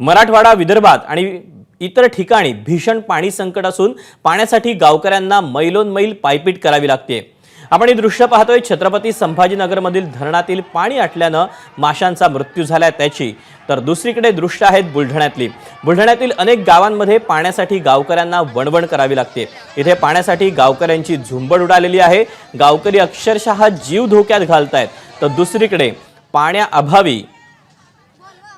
मराठवाडा विदर्भात आणि इतर ठिकाणी भीषण पाणी संकट असून पाण्यासाठी गावकऱ्यांना मैलोन मैल पायपीट करावी लागते. आपण ही दृश्य पाहतोय छत्रपती संभाजीनगरमधील धरणातील पाणी आटल्यानं माशांचा मृत्यू झालाय त्याची. तर दुसरीकडे दृश्य आहेत बुलढाण्यातली. बुलढाण्यातील अनेक गावांमध्ये पाण्यासाठी गावकऱ्यांना वणवण करावी लागते. इथे पाण्यासाठी गावकऱ्यांची झुंबड उडालेली आहे. गावकरी अक्षरशः जीव धोक्यात घालत आहेत तर दुसरीकडे पाण्याअभावी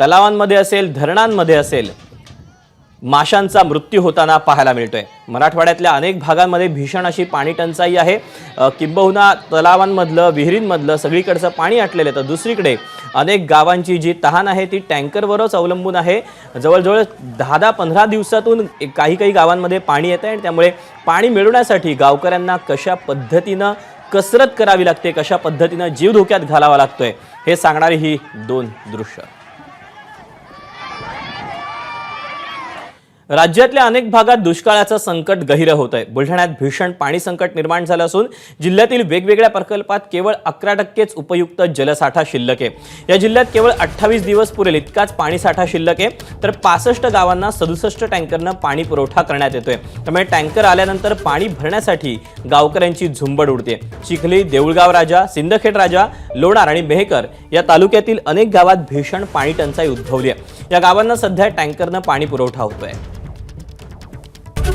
तलावांमध्ये असेल धरणांमध्ये असेल माशांचा मृत्यू होताना पाहायला मिळतोय. मराठवाड्यातल्या अनेक भागांमध्ये भीषण अशी पाणी टंचाई आहे किंबहुना तलावांमधलं विहिरींमधलं सगळीकडचं पाणी आटलेलं आहे. तर दुसरीकडे अनेक गावांची जी तहान आहे ती टँकरवरच अवलंबून आहे. जवळजवळ दहा दहा पंधरा दिवसातून काही काही गावांमध्ये पाणी येतं आहे आणि त्यामुळे पाणी मिळवण्यासाठी गावकऱ्यांना कशा पद्धतीनं कसरत करावी लागते कशा पद्धतीनं जीव धोक्यात घालावा लागतोय हे सांगणारी ही दोन दृश्य. राज्यातल्या अनेक भागात दुष्काळाचं संकट गहिरं होत आहे बुलढाण्यात भीषण पाणी संकट निर्माण झालं असून जिल्ह्यातील वेगवेगळ्या प्रकल्पात केवळ अकरा टक्केच उपयुक्त जलसाठा शिल्लक आहे. या जिल्ह्यात केवळ अठ्ठावीस दिवस पुरेल इतकाच पाणीसाठा शिल्लक आहे. तर पासष्ट गावांना सदुसष्ट टँकरनं पाणी पुरवठा करण्यात येतोय. त्यामुळे टँकर आल्यानंतर पाणी भरण्यासाठी गावकऱ्यांची झुंबड उडते. चिखली देऊळगाव राजा सिंदखेड राजा लोणार आणि मेहकर या तालुक्यातील अनेक गावात भीषण पाणी टंचाई उद्भवली आहे. या गावांना सध्या टँकरनं पाणी पुरवठा होतोय.